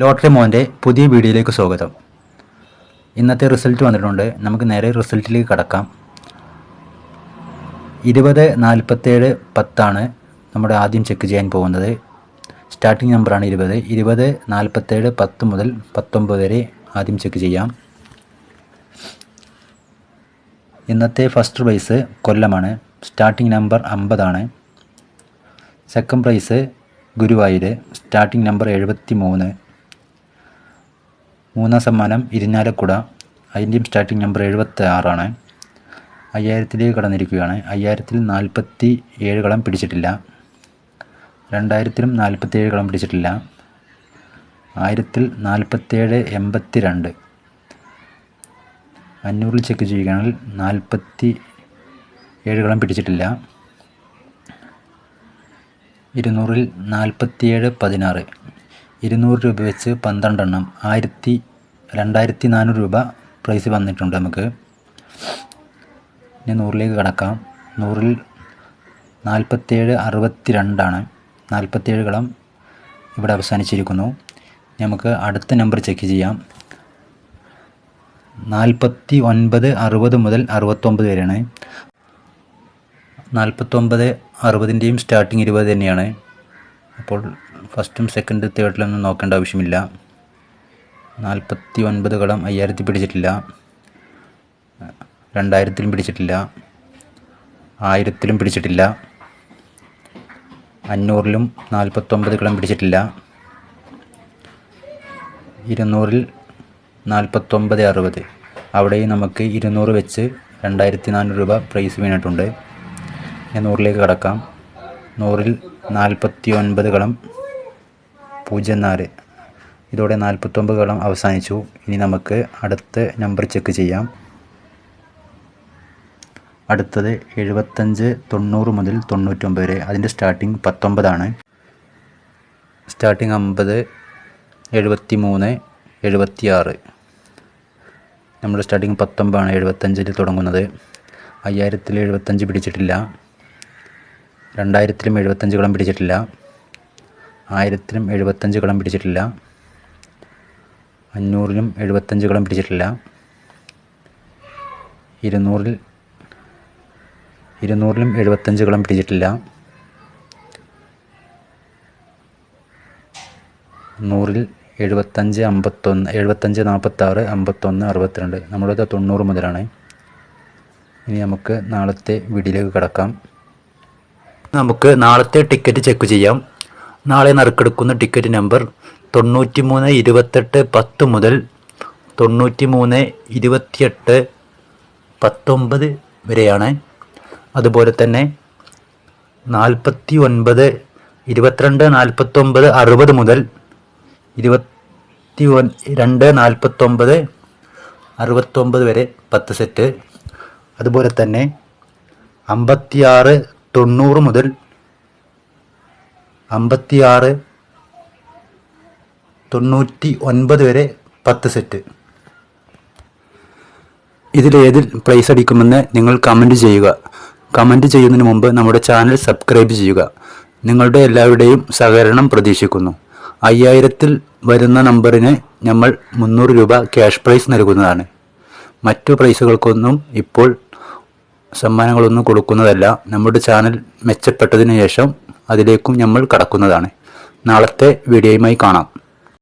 Lottery മോന്റെ പുതിയ വീഡിയോയിലേക്ക് സ്വാഗതം. ഇന്നത്തെ റിസൾട്ട് വന്നിട്ടുണ്ട്. നമുക്ക് നേരെ റിസൾട്ടിലേക്ക് കടക്കാം. ഇരുപത് നാൽപ്പത്തേഴ് പത്താണ് നമ്മുടെ ആദ്യം ചെക്ക് ചെയ്യാൻ പോകുന്നത്. സ്റ്റാർട്ടിംഗ് നമ്പറാണ് ഇരുപത്. ഇരുപത് നാൽപ്പത്തേഴ് പത്ത് മുതൽ പത്തൊമ്പത് വരെ ആദ്യം ചെക്ക് ചെയ്യാം. ഇന്നത്തെ ഫസ്റ്റ് പ്രൈസ് കൊല്ലമാണ്. Starting number അമ്പതാണ്. Second prize Guruvayur starting number എഴുപത്തി മൂന്ന് മൂന്നാം സമ്മാനം ഇരിഞ്ഞാലക്കുട. അതിന്റെയും സ്റ്റാർട്ടിംഗ് നമ്പർ എഴുപത്തി ആറാണ് അയ്യായിരത്തിലേക്ക് കടന്നിരിക്കുകയാണ്. അയ്യായിരത്തിൽ നാൽപ്പത്തി ഏഴ് കളം പിടിച്ചിട്ടില്ല. രണ്ടായിരത്തിലും നാൽപ്പത്തി ഏഴ് കളം പിടിച്ചിട്ടില്ല. ആയിരത്തിൽ നാൽപ്പത്തേഴ് എൺപത്തി രണ്ട് അഞ്ഞൂറിൽ ചെക്ക് ചെയ്യുകയാണെങ്കിൽ നാൽപ്പത്തി ഏഴ് കളം പിടിച്ചിട്ടില്ല. ഇരുന്നൂറിൽ നാൽപ്പത്തിയേഴ് പതിനാറ്. ഇരുന്നൂറ് രൂപ വെച്ച് പന്ത്രണ്ടെണ്ണം. ആയിരത്തി രണ്ടായിരത്തി നാനൂറ് രൂപ പ്രൈസ് വന്നിട്ടുണ്ട് നമുക്ക്. ഇനി നൂറിലേക്ക് കടക്കാം. നൂറിൽ നാൽപ്പത്തേഴ് അറുപത്തി രണ്ടാണ് നാൽപ്പത്തേഴ് കളം ഇവിടെ അവസാനിച്ചിരിക്കുന്നു. നമുക്ക് അടുത്ത നമ്പർ ചെക്ക് ചെയ്യാം. നാൽപ്പത്തി ഒൻപത് അറുപത് മുതൽ അറുപത്തൊമ്പത് വരെയാണ്. നാൽപ്പത്തൊമ്പത് അറുപതിന്റെയും സ്റ്റാർട്ടിങ് ഇരുപത് തന്നെയാണ്. അപ്പോൾ ഫസ്റ്റും സെക്കൻഡ് തേർഡിലൊന്നും നോക്കേണ്ട ആവശ്യമില്ല. നാൽപ്പത്തി ഒൻപത് കളം അയ്യായിരത്തി പിടിച്ചിട്ടില്ല. രണ്ടായിരത്തിലും പിടിച്ചിട്ടില്ല. ആയിരത്തിലും പിടിച്ചിട്ടില്ല. അഞ്ഞൂറിലും നാൽപ്പത്തൊമ്പത് കളം പിടിച്ചിട്ടില്ല. ഇരുന്നൂറിൽ നാൽപ്പത്തൊമ്പത് അറുപത്. അവിടെയും നമുക്ക് ഇരുന്നൂറ് വെച്ച് രണ്ടായിരത്തി നാനൂറ് രൂപ പ്രൈസ് വീണിട്ടുണ്ട്. ഇനി നൂറിലേക്ക് കടക്കാം. നൂറിൽ നാൽപ്പത്തി ഒൻപത് കളം പൂജ്യം നാല്. ഇതോടെ നാൽപ്പത്തൊമ്പത് കളം അവസാനിച്ചു. ഇനി നമുക്ക് അടുത്ത നമ്പർ ചെക്ക് ചെയ്യാം. അടുത്തത് എഴുപത്തഞ്ച് തൊണ്ണൂറ് മുതൽ തൊണ്ണൂറ്റൊമ്പത് വരെ. അതിന്റെ സ്റ്റാർട്ടിങ് പത്തൊമ്പതാണ്. സ്റ്റാർട്ടിങ് അമ്പത് എഴുപത്തി മൂന്ന് എഴുപത്തി ആറ് നമ്മുടെ സ്റ്റാർട്ടിങ് പത്തൊമ്പതാണ് എഴുപത്തഞ്ചിൽ തുടങ്ങുന്നത്. അയ്യായിരത്തിൽ എഴുപത്തഞ്ച് പിടിച്ചിട്ടില്ല. രണ്ടായിരത്തിലും എഴുപത്തഞ്ച് കളം പിടിച്ചിട്ടില്ല. ആയിരത്തിലും എഴുപത്തഞ്ച് കളം പിടിച്ചിട്ടില്ല. അഞ്ഞൂറിലും എഴുപത്തഞ്ച് കളം പിടിച്ചിട്ടില്ല. ഇരുന്നൂറിൽ ഇരുന്നൂറിലും എഴുപത്തഞ്ച് കളം പിടിച്ചിട്ടില്ല. നൂറിൽ എഴുപത്തഞ്ച് അമ്പത്തൊന്ന് എഴുപത്തഞ്ച് നാൽപ്പത്താറ് അമ്പത്തൊന്ന് അറുപത്തിരണ്ട്. നമ്മളത് തൊണ്ണൂറ് മുതലാണ്. ഇനി നമുക്ക് നാളത്തെ വീഡിയോയിലേക്ക് കിടക്കാം. നമുക്ക് നാളത്തെ ടിക്കറ്റ് ചെക്ക് ചെയ്യാം. നാളെ നറുക്കെടുക്കുന്ന ടിക്കറ്റ് നമ്പർ തൊണ്ണൂറ്റി മൂന്ന് ഇരുപത്തെട്ട് പത്ത് മുതൽ തൊണ്ണൂറ്റി മൂന്ന് ഇരുപത്തിയെട്ട് പത്തൊമ്പത് വരെയാണ്. അതുപോലെ തന്നെ നാൽപ്പത്തി ഒൻപത് ഇരുപത്തിരണ്ട് നാൽപ്പത്തൊമ്പത് അറുപത് മുതൽ ഇരുപത്തി ഒൻ രണ്ട് നാൽപ്പത്തൊമ്പത് അറുപത്തൊമ്പത് വരെ പത്ത് സെറ്റ്. അതുപോലെ തന്നെ അമ്പത്തിയാറ് തൊണ്ണൂറ് മുതൽ അമ്പത്തിയാറ് തൊണ്ണൂറ്റി ഒൻപത് വരെ പത്ത് സെറ്റ്. ഇതിലേതിൽ പ്ലേസ് അടിക്കുമെന്ന് നിങ്ങൾ കമന്റ് ചെയ്യുക. കമന്റ് ചെയ്യുന്നതിന് മുമ്പ് നമ്മുടെ ചാനൽ സബ്സ്ക്രൈബ് ചെയ്യുക. നിങ്ങളുടെ എല്ലാവരുടെയും സഹകരണം പ്രതീക്ഷിക്കുന്നു. അയ്യായിരത്തിൽ വരുന്ന നമ്പറിന് നമ്മൾ മുന്നൂറ് രൂപ ക്യാഷ് പ്രൈസ് നൽകുന്നതാണ്. മറ്റു പ്രൈസുകൾക്കൊന്നും ഇപ്പോൾ സമ്മാനങ്ങളൊന്നും കൊടുക്കുന്നതല്ല. നമ്മുടെ ചാനൽ മെച്ചപ്പെട്ടതിന് ശേഷം അതിലേക്കും നമ്മൾ കടക്കുന്നതാണ്. നാളത്തെ വീഡിയോയുമായി കാണാം.